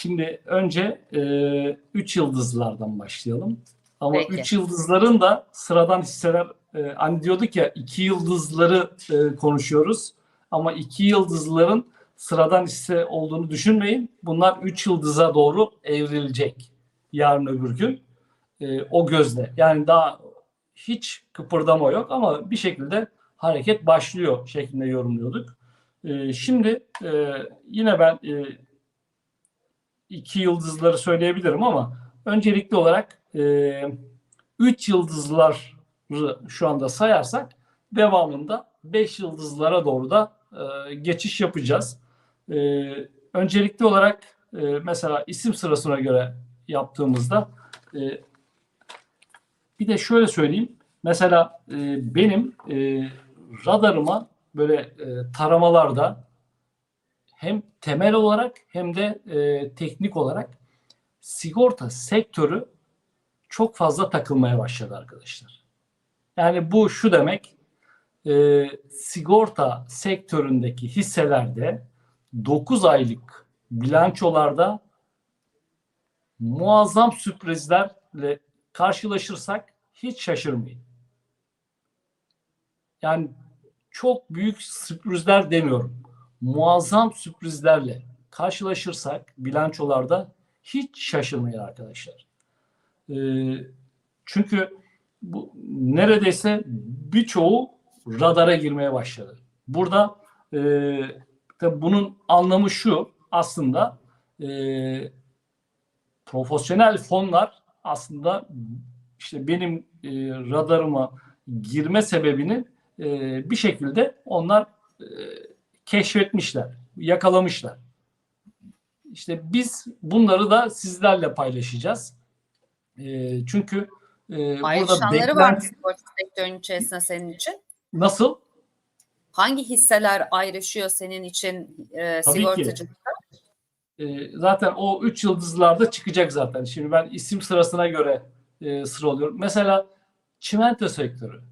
Şimdi önce 3 yıldızlardan başlayalım. Ama Peki. 3 yıldızların da sıradan hisseler e, hani diyorduk ya 2 yıldızları e, konuşuyoruz. Ama 2 yıldızların sıradan hisse olduğunu düşünmeyin. Bunlar 3 yıldıza doğru evrilecek yarın öbür gün. E, o gözle. Yani daha hiç kıpırdama yok ama bir şekilde hareket başlıyor şeklinde yorumluyorduk. E, şimdi e, yine ben e, iki yıldızları söyleyebilirim ama öncelikli olarak e, üç yıldızları şu anda sayarsak devamında beş yıldızlara doğru da e, geçiş yapacağız. E, öncelikli olarak e, mesela isim sırasına göre yaptığımızda e, bir de şöyle söyleyeyim. Mesela e, benim e, radarıma böyle e, taramalarda hem temel olarak hem de e, teknik olarak sigorta sektörü çok fazla takılmaya başladı arkadaşlar. Yani bu şu demek e, sigorta sektöründeki hisselerde 9 aylık bilançolarda muazzam sürprizlerle karşılaşırsak hiç şaşırmayın. Yani çok büyük sürprizler demiyorum. Muazzam sürprizlerle karşılaşırsak bilançolarda hiç şaşırmayın arkadaşlar. Ee, çünkü bu neredeyse birçoğu radara girmeye başladı. Burada e, tabii bunun anlamı şu aslında e, profesyonel fonlar aslında işte benim e, radarıma girme sebebini e, bir şekilde onlar e, keşfetmişler, yakalamışlar. İşte biz bunları da sizlerle paylaşacağız. E, çünkü e, burada var mı beklenti sigorta sektörünün içerisinde senin için? nasıl? Hangi hisseler ayrışıyor senin için e, Tabii sigortacılıkta? E, zaten o üç yıldızlarda çıkacak zaten. Şimdi ben isim sırasına göre e, sıralıyorum. Mesela çimento sektörü.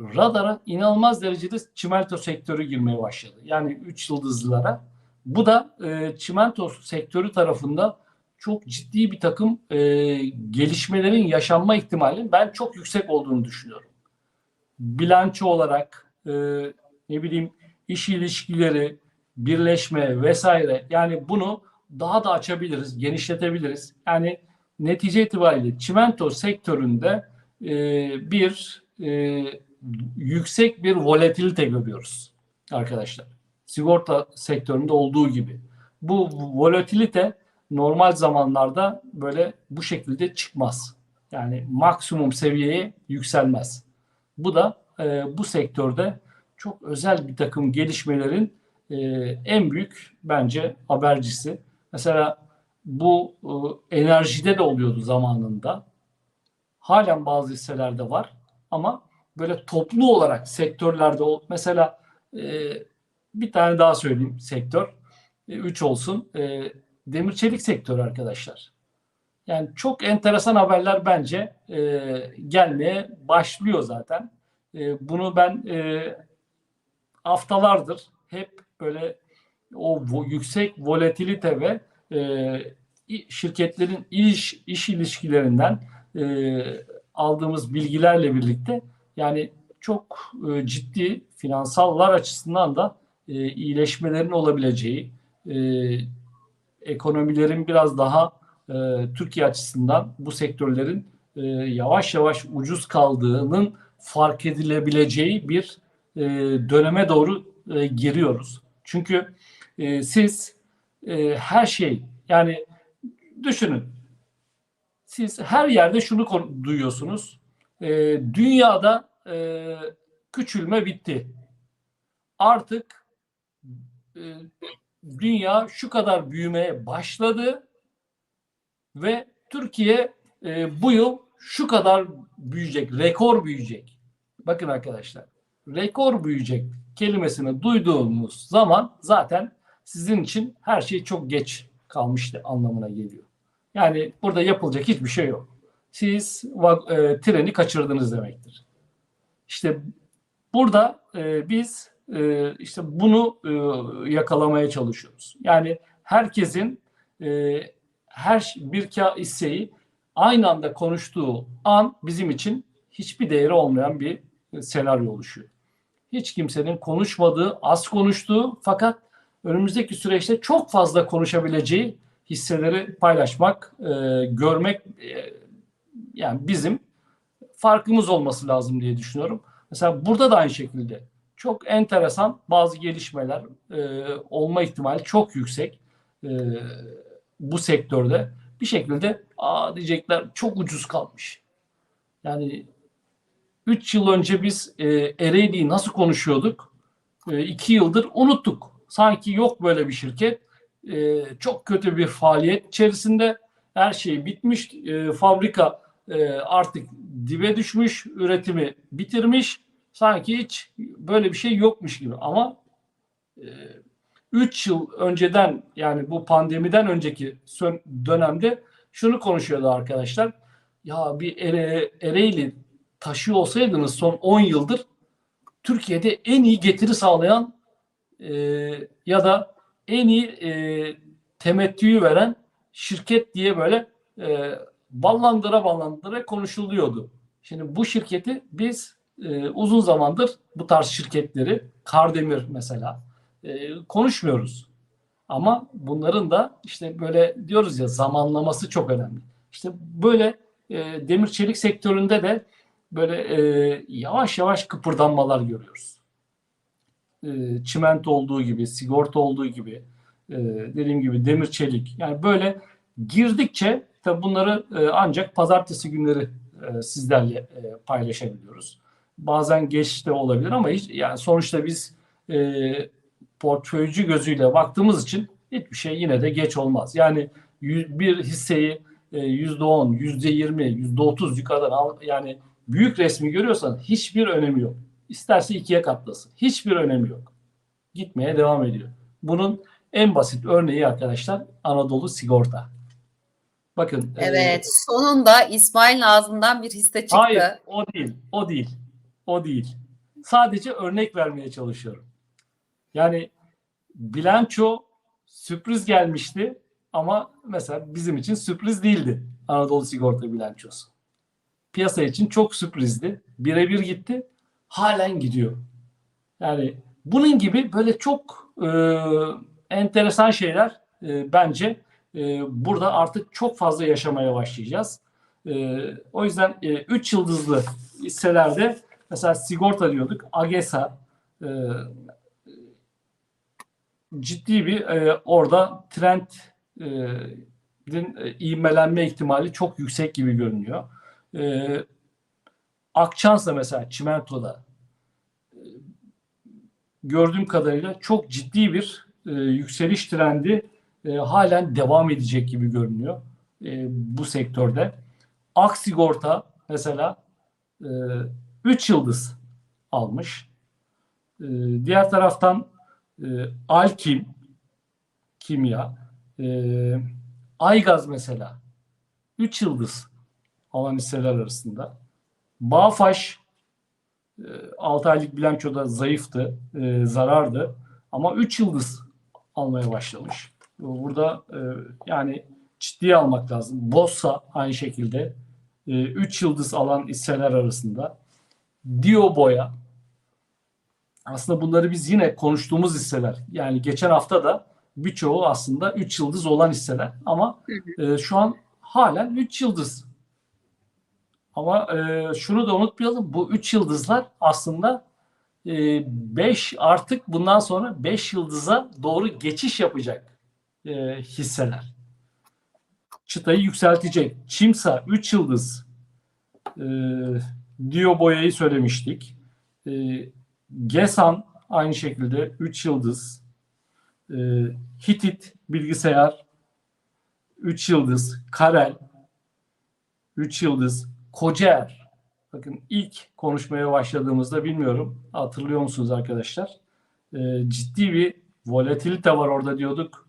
Radara inanılmaz derecede çimento sektörü girmeye başladı. Yani üç yıldızlılara. Bu da e, çimento sektörü tarafında çok ciddi bir takım e, gelişmelerin yaşanma ihtimali ben çok yüksek olduğunu düşünüyorum. Bilanço olarak e, ne bileyim iş ilişkileri, birleşme vesaire yani bunu daha da açabiliriz, genişletebiliriz. Yani netice itibariyle çimento sektöründe e, bir e, yüksek bir volatilite görüyoruz arkadaşlar. Sigorta sektöründe olduğu gibi. Bu volatilite normal zamanlarda böyle bu şekilde çıkmaz. Yani maksimum seviyeye yükselmez. Bu da e, bu sektörde çok özel bir takım gelişmelerin e, en büyük bence habercisi. Mesela bu e, enerjide de oluyordu zamanında. Halen bazı hisselerde var ama böyle toplu olarak sektörlerde mesela e, bir tane daha söyleyeyim sektör. E, üç olsun. E, demir çelik sektörü arkadaşlar. Yani çok enteresan haberler bence e, gelmeye başlıyor zaten. E, bunu ben e, haftalardır hep böyle o vo- yüksek volatilite ve e, şirketlerin iş iş ilişkilerinden e, aldığımız bilgilerle birlikte yani çok e, ciddi finansallar açısından da e, iyileşmelerin olabileceği, e, ekonomilerin biraz daha Türkiye açısından bu sektörlerin yavaş yavaş ucuz kaldığının fark edilebileceği bir döneme doğru giriyoruz. Çünkü siz her şey yani düşünün siz her yerde şunu duyuyorsunuz. E, dünyada e, küçülme bitti. Artık e, dünya şu kadar büyümeye başladı ve Türkiye e, bu yıl şu kadar büyüyecek, rekor büyüyecek. Bakın arkadaşlar, rekor büyüyecek kelimesini duyduğunuz zaman zaten sizin için her şey çok geç kalmıştı anlamına geliyor. Yani burada yapılacak hiçbir şey yok. Siz e, treni kaçırdınız demektir. İşte burada e, biz e, işte bunu e, yakalamaya çalışıyoruz. Yani herkesin e, her bir hisseyi aynı anda konuştuğu an bizim için hiçbir değeri olmayan bir e, senaryo oluşuyor. Hiç kimsenin konuşmadığı, az konuştuğu fakat önümüzdeki süreçte çok fazla konuşabileceği hisseleri paylaşmak, e, görmek e, yani bizim farkımız olması lazım diye düşünüyorum. Mesela burada da aynı şekilde çok enteresan bazı gelişmeler e, olma ihtimali çok yüksek e, bu sektörde. Bir şekilde aa diyecekler çok ucuz kalmış. Yani 3 yıl önce biz e, Ereğli'yi nasıl konuşuyorduk? 2 yıldır unuttuk. Sanki yok böyle bir şirket. E, çok kötü bir faaliyet içerisinde. Her şey bitmiş. E, fabrika e, artık dibe düşmüş. Üretimi bitirmiş. Sanki hiç böyle bir şey yokmuş gibi. Ama 3 yıl önceden yani bu pandemiden önceki dönemde şunu konuşuyordu arkadaşlar. Ya bir Ere, Ereğli taşı olsaydınız son 10 yıldır Türkiye'de en iyi getiri sağlayan e, ya da en iyi e, temettüyü veren şirket diye böyle e, ballandıra ballandıra konuşuluyordu. Şimdi bu şirketi biz e, uzun zamandır bu tarz şirketleri Kardemir mesela e, konuşmuyoruz. Ama bunların da işte böyle diyoruz ya zamanlaması çok önemli. İşte böyle e, demir çelik sektöründe de böyle e, yavaş yavaş kıpırdanmalar görüyoruz. E, çimento olduğu gibi, sigorta olduğu gibi, e, dediğim gibi demir çelik. Yani böyle girdikçe tabi bunları e, ancak pazartesi günleri e, sizlerle e, paylaşabiliyoruz. Bazen geç de olabilir ama hiç, yani sonuçta biz e, portföycü gözüyle baktığımız için hiçbir şey yine de geç olmaz. Yani bir hisseyi yüzde on, yüzde yirmi, yüzde otuz yukarıdan al, yani büyük resmi görüyorsan hiçbir önemi yok. İsterse ikiye katlasın. Hiçbir önemi yok. Gitmeye devam ediyor. Bunun en basit örneği arkadaşlar Anadolu Sigorta. Bakın. e, Evet, sonunda İsmail'in ağzından bir hisse çıktı. Hayır, o değil. O değil. O değil. Sadece örnek vermeye çalışıyorum. Yani bilanço sürpriz gelmişti ama mesela bizim için sürpriz değildi Anadolu Sigorta bilançosu. Piyasa için çok sürprizdi. Birebir gitti. Halen gidiyor. Yani bunun gibi böyle çok e, enteresan şeyler e, bence e, burada artık çok fazla yaşamaya başlayacağız. E, o yüzden 3 yıldızlı hisselerde mesela sigorta diyorduk. AGESA e, ciddi bir e, orada trend e, e, ivmelenme ihtimali çok yüksek gibi görünüyor. E, Akçans da mesela çimentoda e, gördüğüm kadarıyla çok ciddi bir e, yükseliş trendi e, halen devam edecek gibi görünüyor e, bu sektörde. Aksigorta mesela 3 yıldız almış. E, diğer taraftan e, Alkim kimya, e, Aygaz mesela 3 yıldız alan hisseler arasında. Bağfaş 6 aylık bilançoda zayıftı, e, zarardı ama 3 yıldız almaya başlamış. Burada e, yani ciddiye almak lazım. Bossa aynı şekilde 3 yıldız alan hisseler arasında. Dioboya aslında bunları biz yine konuştuğumuz hisseler. Yani geçen hafta da birçoğu aslında 3 yıldız olan hisseler ama e, şu an halen 3 yıldız. Ama e, şunu da unutmayalım. Bu 3 yıldızlar aslında 5 artık bundan sonra 5 yıldıza doğru geçiş yapacak e, hisseler. Çıtayı yükseltecek. Çimsa 3 yıldız. E, Dio boyayı söylemiştik. E, Gesan aynı şekilde 3 yıldız. E, Hitit bilgisayar 3 yıldız. Karel 3 yıldız. Kocaer bakın ilk konuşmaya başladığımızda bilmiyorum hatırlıyor musunuz arkadaşlar? E, ciddi bir volatilite var orada diyorduk.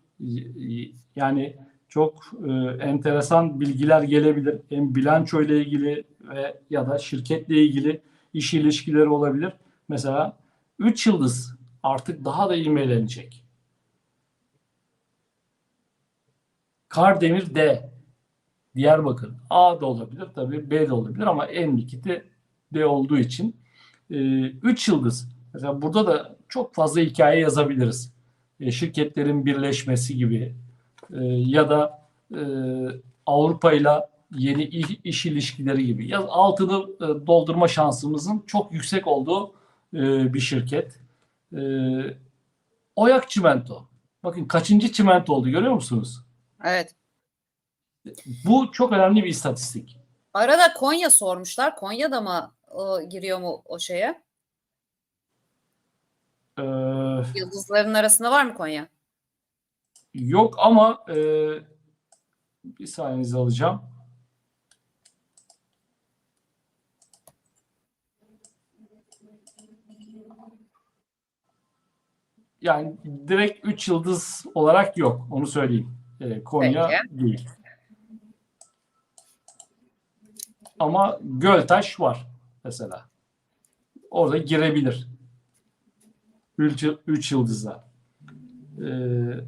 Yani çok e, enteresan bilgiler gelebilir. Hem bilanço ile ilgili ve ya da şirketle ilgili iş ilişkileri olabilir. Mesela 3 yıldız artık daha da ivmelenecek. Kardemir D. Diyarbakır. A da olabilir tabii B de olabilir ama en likiti D olduğu için 3 yıldız. Mesela burada da çok fazla hikaye yazabiliriz. E, şirketlerin birleşmesi gibi e, ya da e, Avrupa ile yeni iş, iş ilişkileri gibi. Ya altını e, doldurma şansımızın çok yüksek olduğu e, bir şirket. E, Oyak Çimento. Bakın kaçıncı çimento oldu görüyor musunuz? Evet. Bu çok önemli bir istatistik. Arada Konya sormuşlar. Konya'da mı o, giriyor mu o şeye? Ee, Yıldızların arasında var mı Konya? yok ama e, bir saniyenizi alacağım. Yani direkt 3 yıldız olarak yok. Onu söyleyeyim. Ee, Konya değil. Ama Göltaş var mesela. Orada girebilir. 3 yıldızla. Ee,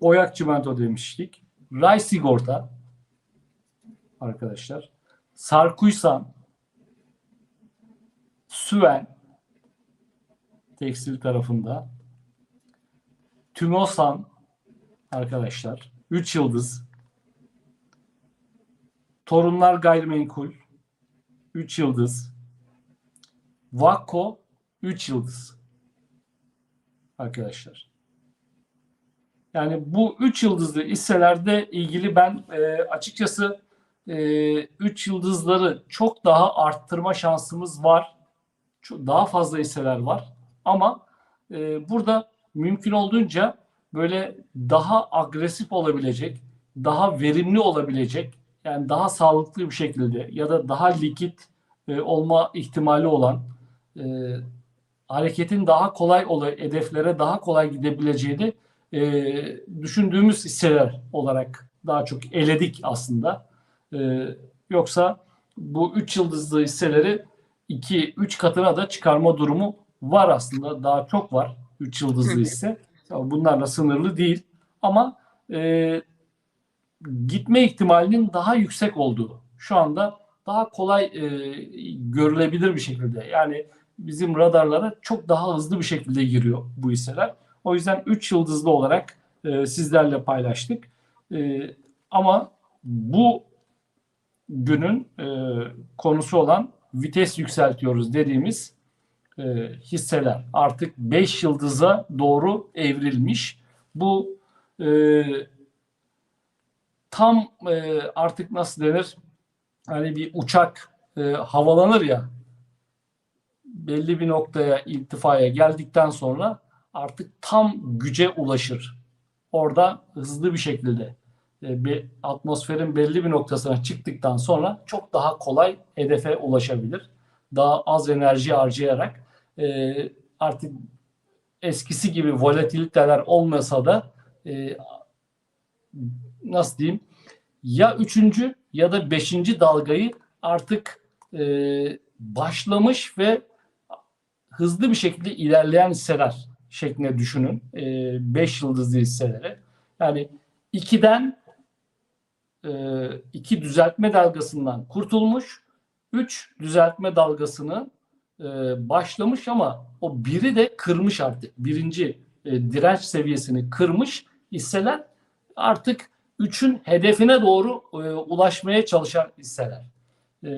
Oyak Çimento demiştik. Ray Sigorta arkadaşlar. Sarkuysan Süven tekstil tarafında Tümosan arkadaşlar 3 yıldız Torunlar Gayrimenkul 3 yıldız Vakko 3 yıldız arkadaşlar. Yani bu 3 yıldızlı hisselerde ilgili ben e, açıkçası 3 yıldızları çok daha arttırma şansımız var. Çok, daha fazla hisseler var. Ama e, burada mümkün olduğunca böyle daha agresif olabilecek, daha verimli olabilecek, yani daha sağlıklı bir şekilde ya da daha likit e, olma ihtimali olan e, hareketin daha kolay olay, hedeflere daha kolay gidebileceğini e, düşündüğümüz hisseler olarak daha çok eledik aslında. E, yoksa bu 3 yıldızlı hisseleri 2-3 katına da çıkarma durumu var aslında. Daha çok var 3 yıldızlı hisse. Bunlarla sınırlı değil. Ama e, gitme ihtimalinin daha yüksek olduğu şu anda daha kolay e, görülebilir bir şekilde. Yani bizim radarlara çok daha hızlı bir şekilde giriyor bu hisseler. O yüzden 3 yıldızlı olarak e, sizlerle paylaştık. E, ama bu günün e, konusu olan vites yükseltiyoruz dediğimiz e, hisseler artık 5 yıldıza doğru evrilmiş. Bu e, tam e, artık nasıl denir? Hani bir uçak e, havalanır ya belli bir noktaya irtifaya geldikten sonra artık tam güce ulaşır. Orada hızlı bir şekilde e, bir atmosferin belli bir noktasına çıktıktan sonra çok daha kolay hedefe ulaşabilir. Daha az enerji harcayarak e, artık eskisi gibi volatiliteler olmasa da e, nasıl diyeyim ya üçüncü ya da beşinci dalgayı artık başlamış ve hızlı bir şekilde ilerleyen hisseler şeklinde düşünün. 5 e, yıldızlı hisseleri. Yani 2'den e, iki düzeltme dalgasından kurtulmuş. 3 düzeltme dalgasını e, başlamış ama o biri de kırmış artık. Birinci e, direnç seviyesini kırmış hisseler artık 3'ün hedefine doğru e, ulaşmaya çalışan hisseler. E,